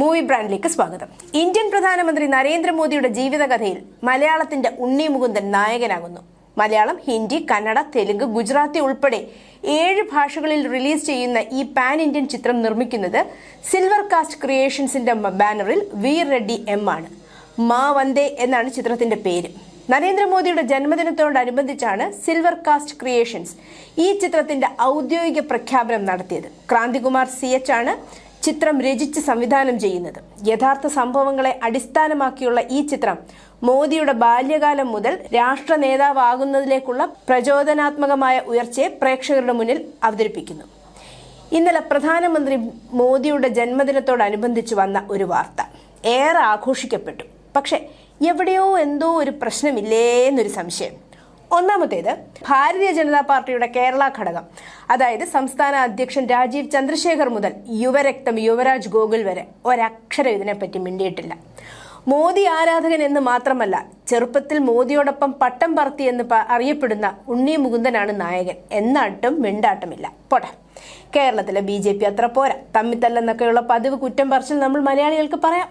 Movie ബ്രാൻഡിലേക്ക് സ്വാഗതം. Indian പ്രധാനമന്ത്രി നരേന്ദ്രമോദിയുടെ ജീവിതകഥയിൽ മലയാളത്തിന്റെ ഉണ്ണി മുകുന്ദൻ നായകനാകുന്നു. മലയാളം ഹിന്ദി കന്നഡ തെലുങ്ക് ഗുജറാത്തി ഉൾപ്പെടെ ഏഴ് ഭാഷകളിൽ റിലീസ് ചെയ്യുന്ന ഈ പാൻ ഇന്ത്യൻ ചിത്രം നിർമ്മിക്കുന്നത് സിൽവർ കാസ്റ്റ് ക്രിയേഷൻസിന്റെ ബാനറിൽ വീർ റെഡ്ഡി എം ആണ്. മാ വന്ദേ എന്നാണ് ചിത്രത്തിന്റെ പേര്. നരേന്ദ്രമോദിയുടെ ജന്മദിനത്തോടനുബന്ധിച്ചാണ് സിൽവർ കാസ്റ്റ് ക്രിയേഷൻസ് ഈ ചിത്രത്തിന്റെ ഔദ്യോഗിക പ്രഖ്യാപനം നടത്തിയത്. ക്രാന്തികുമാർ സി എച്ച് ആണ് ചിത്രം രചിച്ച് സംവിധാനം ചെയ്യുന്നത്. യഥാർത്ഥ സംഭവങ്ങളെ അടിസ്ഥാനമാക്കിയുള്ള ഈ ചിത്രം മോദിയുടെ ബാല്യകാലം മുതൽ രാഷ്ട്ര നേതാവാകുന്നതിലേക്കുള്ള പ്രചോദനാത്മകമായ ഉയർച്ചയെ പ്രേക്ഷകരുടെ മുന്നിൽ അവതരിപ്പിക്കുന്നു. ഇന്നലെ പ്രധാനമന്ത്രി മോദിയുടെ ജന്മദിനത്തോടനുബന്ധിച്ച് വന്ന ഒരു വാർത്ത. ഏറെ ആഘോഷിക്കപ്പെട്ടു. പക്ഷേ എവിടെയോ എന്തോ ഒരു പ്രശ്നമില്ലേ എന്നൊരു സംശയം. ഒന്നാമത്തേത് ഭാരതീയ ജനതാ പാർട്ടിയുടെ കേരള ഘടകം. അതായത് സംസ്ഥാന അധ്യക്ഷൻ രാജീവ് ചന്ദ്രശേഖർ മുതൽ യുവരക്തം യുവരാജ് ഗോകുൽ വരെ ഒരക്ഷരം ഇതിനെപ്പറ്റി മിണ്ടിയിട്ടില്ല. മോദി ആരാധകൻ എന്ന് മാത്രമല്ല ചെറുപ്പത്തിൽ മോദിയോടൊപ്പം പട്ടം പറത്തി എന്ന് അറിയപ്പെടുന്ന ഉണ്ണി മുകുന്ദനാണ് നായകൻ. എന്നാട്ടും മിണ്ടാട്ടമില്ല. പോട്ടെ. കേരളത്തിലെ ബി ജെ പി അത്ര പോരാ. തമ്മിത്തല്ലെന്നൊക്കെയുള്ള പതിവ് കുറ്റം പറച്ചിൽ നമ്മൾ മലയാളികൾക്ക് പറയാം.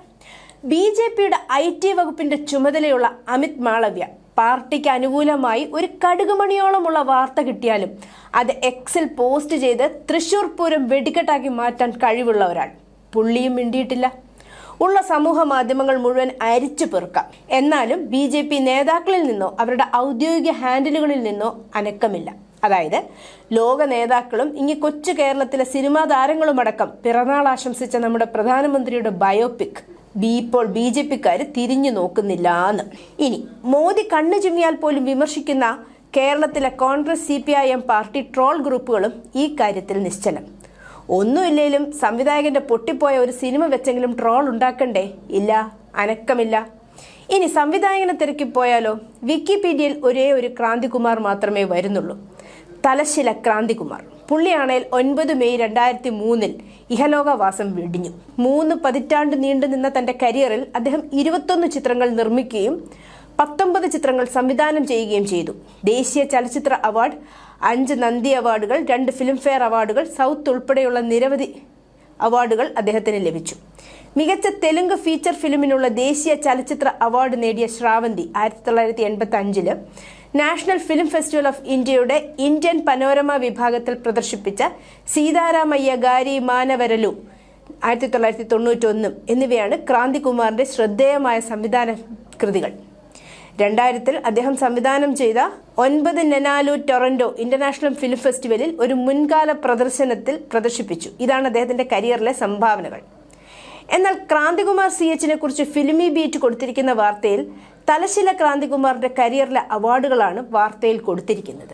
ബി ജെ പിയുടെ ഐ ടി വകുപ്പിന്റെ ചുമതലയുള്ള അമിത് മാളവ്യ പാർട്ടിക്ക് അനുകൂലമായി ഒരു കടുകുമണിയോളമുള്ള വാർത്ത കിട്ടിയാലും അത് എക്സിൽ പോസ്റ്റ് ചെയ്ത് തൃശൂർ പൂരം വെടിക്കെട്ടാക്കി മാറ്റാൻ കഴിവുള്ള ഒരാൾ. പുള്ളിയും മിണ്ടിയിട്ടില്ല. ഉള്ള സമൂഹ മാധ്യമങ്ങൾ മുഴുവൻ അരിച്ചു പെറുക്കാം. എന്നാലും ബി ജെ പി നേതാക്കളിൽ നിന്നോ അവരുടെ ഔദ്യോഗിക ഹാൻഡിലുകളിൽ നിന്നോ അനക്കമില്ല. അതായത് ലോക നേതാക്കളും ഇങ്ങി കൊച്ചു കേരളത്തിലെ സിനിമാ താരങ്ങളുമടക്കം പിറന്നാൾ ആശംസിച്ച നമ്മുടെ പ്രധാനമന്ത്രിയുടെ ബയോപിക് ബി ഇപ്പോൾ ബി ജെ പിക്കാർ തിരിഞ്ഞു നോക്കുന്നില്ല എന്ന്. ഇനി മോദി കണ്ണു ചിമ്മിയാൽ പോലും വിമർശിക്കുന്ന കേരളത്തിലെ Congress C P I M party troll ഗ്രൂപ്പുകളും ഈ കാര്യത്തിൽ നിശ്ചലം. ഒന്നുമില്ലെങ്കിലും സംവിധായകന്റെ പൊട്ടിപ്പോയ ഒരു സിനിമ വെച്ചെങ്കിലും ട്രോൾ ഉണ്ടാക്കണ്ടേ? ഇല്ല അനക്കമില്ല. ഇനി സംവിധായകനെ തിരക്കി പോയാലോ? വിക്കിപീഡിയയിൽ ഒരേ ഒരു ക്രാന്തികുമാർ മാത്രമേ വരുന്നുള്ളൂ. തലശില ക്രാന്തികുമാർ. പുള്ളിയാണേൽ ഒൻപത് മെയ് രണ്ടായിരത്തി മൂന്നിൽ ഇഹലോകവാസം വെടിഞ്ഞു. മൂന്ന് പതിറ്റാണ്ട് നീണ്ടു നിന്ന തന്റെ കരിയറിൽ അദ്ദേഹം ഇരുപത്തൊന്ന് ചിത്രങ്ങൾ നിർമ്മിക്കുകയും പത്തൊമ്പത് ചിത്രങ്ങൾ സംവിധാനം ചെയ്യുകയും ചെയ്തു. ദേശീയ ചലച്ചിത്ര അവാർഡ് അഞ്ച് നന്ദി അവാർഡുകൾ രണ്ട് ഫിലിംഫെയർ അവാർഡുകൾ സൗത്ത് ഉൾപ്പെടെയുള്ള നിരവധി അവാർഡുകൾ അദ്ദേഹത്തിന് ലഭിച്ചു. മികച്ച തെലുങ്ക് ഫീച്ചർ ഫിലിമിനുള്ള ദേശീയ ചലച്ചിത്ര അവാർഡ് നേടിയ ശ്രാവന്തി ആയിരത്തി തൊള്ളായിരത്തി എൺപത്തി അഞ്ചിൽ നാഷണൽ ഫിലിം ഫെസ്റ്റിവൽ ഓഫ് ഇന്ത്യയുടെ ഇന്ത്യൻ പനോരമ വിഭാഗത്തിൽ പ്രദർശിപ്പിച്ച സീതാരാമയ്യ ഗാരി മാനവരലു ആയിരത്തി തൊള്ളായിരത്തി തൊണ്ണൂറ്റൊന്നും എന്നിവയാണ് ക്രാന്തികുമാറിന്റെ ശ്രദ്ധേയമായ സംവിധാന കൃതികൾ. രണ്ടായിരത്തിൽ അദ്ദേഹം സംവിധാനം ചെയ്ത ഒൻപത് നെനാലു ടൊറന്റോ ഇന്റർനാഷണൽ ഫിലിം ഫെസ്റ്റിവലിൽ ഒരു മുൻകാല പ്രദർശനത്തിൽ പ്രദർശിപ്പിച്ചു. ഇതാണ് അദ്ദേഹത്തിന്റെ കരിയറിലെ സംഭാവനകൾ. എന്നാൽ ക്രാന്തികുമാർ സി എച്ചിനെ കുറിച്ച് ഫിലിമി ബീറ്റ് കൊടുത്തിരിക്കുന്ന വാർത്തയിൽ തലശില ക്രാന്തികുമാറിന്റെ കരിയറിലെ അവാർഡുകളാണ് വാർത്തയിൽ കൊടുത്തിരിക്കുന്നത്.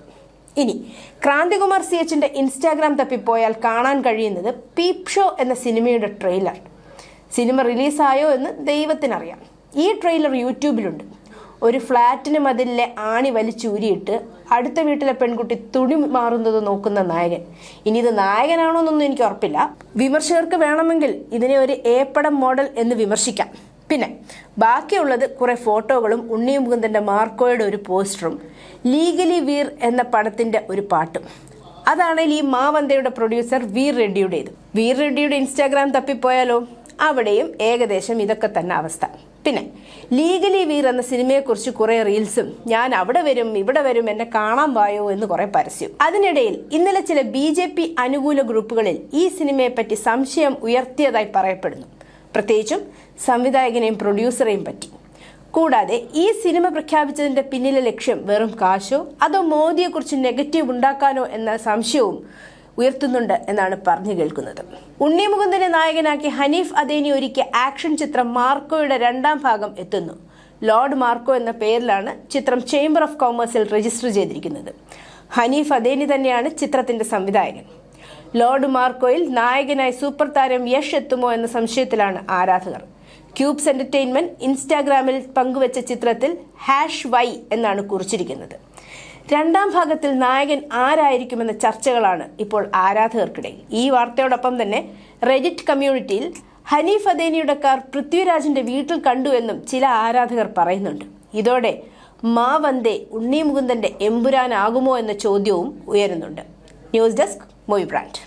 ഇനി ക്രാന്തികുമാർ സി എച്ചിന്റെ ഇൻസ്റ്റാഗ്രാം തപ്പിപ്പോയാൽ കാണാൻ കഴിയുന്നത് പീപ് ഷോ എന്ന സിനിമയുടെ ട്രെയിലർ. സിനിമ റിലീസായോ എന്ന് ദൈവത്തിനറിയാം. ഈ ട്രെയിലർ യൂട്യൂബിലുണ്ട്. ഒരു ഫ്ലാറ്റിന് മതിലിലെ ആണി വലിച്ചൂരിയിട്ട് അടുത്ത വീട്ടിലെ പെൺകുട്ടി തുണി മാറുന്നത് നോക്കുന്ന നായകൻ. ഇനി ഇത് നായകനാണോ എന്നൊന്നും എനിക്ക് ഉറപ്പില്ല. വിമർശകർക്ക് വേണമെങ്കിൽ ഇതിനെ ഒരു ഏപ്പടം മോഡൽ എന്ന് വിമർശിക്കാം. പിന്നെ ബാക്കിയുള്ളത് കുറെ ഫോട്ടോകളും ഉണ്ണി മുകുന്ദന്റെ മാർക്കോയുടെ ഒരു പോസ്റ്ററും ലീഗലി വീർ എന്ന പടത്തിന്റെ ഒരു പാട്ടും. അതാണെങ്കിൽ ഈ മാവന്തയുടെ പ്രൊഡ്യൂസർ വീർ റെഡ്ഡിയുടേത്. വീർ റെഡ്ഡിയുടെ ഇൻസ്റ്റാഗ്രാം തപ്പിപ്പോയാലോ? അവിടെയും ഏകദേശം ഇതൊക്കെ തന്നെ അവസ്ഥ. പിന്നെ ലീഗലി വീർ എന്ന സിനിമയെക്കുറിച്ച് കുറേ റീൽസും ഞാൻ അവിടെ വരും ഇവിടെ വരും എന്നെ കാണാൻ വായോ എന്ന് കുറേ പരസ്യം. അതിനിടയിൽ ഇന്നലെ ചില ബി ജെ പി അനുകൂല ഗ്രൂപ്പുകളിൽ ഈ സിനിമയെപ്പറ്റി സംശയം ഉയർത്തിയതായി പറയപ്പെടുന്നു. പ്രത്യേകിച്ചും സംവിധായകനെയും പ്രൊഡ്യൂസറെയും പറ്റി. കൂടാതെ ഈ സിനിമ പ്രഖ്യാപിച്ചതിന്റെ പിന്നിലെ ലക്ഷ്യം വെറും കാശോ അതോ മോദിയെക്കുറിച്ച് നെഗറ്റീവ് ഉണ്ടാക്കാനോ എന്ന സംശയവും ഉയർത്തുന്നുണ്ട് എന്നാണ് പറഞ്ഞു കേൾക്കുന്നത്. ഉണ്ണി മുകുന്ദനെ നായകനാക്കി ഹനീഫ് അദേനി ഒരുക്കിയ ആക്ഷൻ ചിത്രം മാർക്കോയുടെ രണ്ടാം ഭാഗം എത്തുന്നു. ലോർഡ് മാർക്കോ എന്ന പേരിലാണ് ചിത്രം ചേംബർ ഓഫ് കോമേഴ്സിൽ രജിസ്റ്റർ ചെയ്തിരിക്കുന്നത്. ഹനീഫ് അദേനി തന്നെയാണ് ചിത്രത്തിന്റെ സംവിധായകൻ. ലോർഡ് മാർക്കോയിൽ നായകനായി സൂപ്പർ താരം യഷ് എത്തുമോ എന്ന സംശയത്തിലാണ് ആരാധകർ. ക്യൂബ്സ് എന്റർടൈൻമെന്റ് ഇൻസ്റ്റാഗ്രാമിൽ പങ്കുവച്ച ചിത്രത്തിൽ ഹാഷ് വൈ എന്നാണ് കുറിച്ചിരിക്കുന്നത്. രണ്ടാം ഭാഗത്തിൽ നായകൻ ആരായിരിക്കുമെന്ന ചർച്ചകളാണ് ഇപ്പോൾ ആരാധകർക്കിടയിൽ ഈ വാർത്തയോടൊപ്പം തന്നെ റെഡിറ്റ് കമ്മ്യൂണിറ്റിയിൽ ഹനീഫ് അദേനിയുടെ കാർ പൃഥ്വിരാജിന്റെ വീട്ടിൽ കണ്ടു എന്നും ചില ആരാധകർ പറയുന്നുണ്ട്. ഇതോടെ മാ വന്ദേ ഉണ്ണി മുകുന്ദന്റെ എമ്പുരാനാകുമോ എന്ന ചോദ്യവും ഉയരുന്നുണ്ട്. News desk movie brand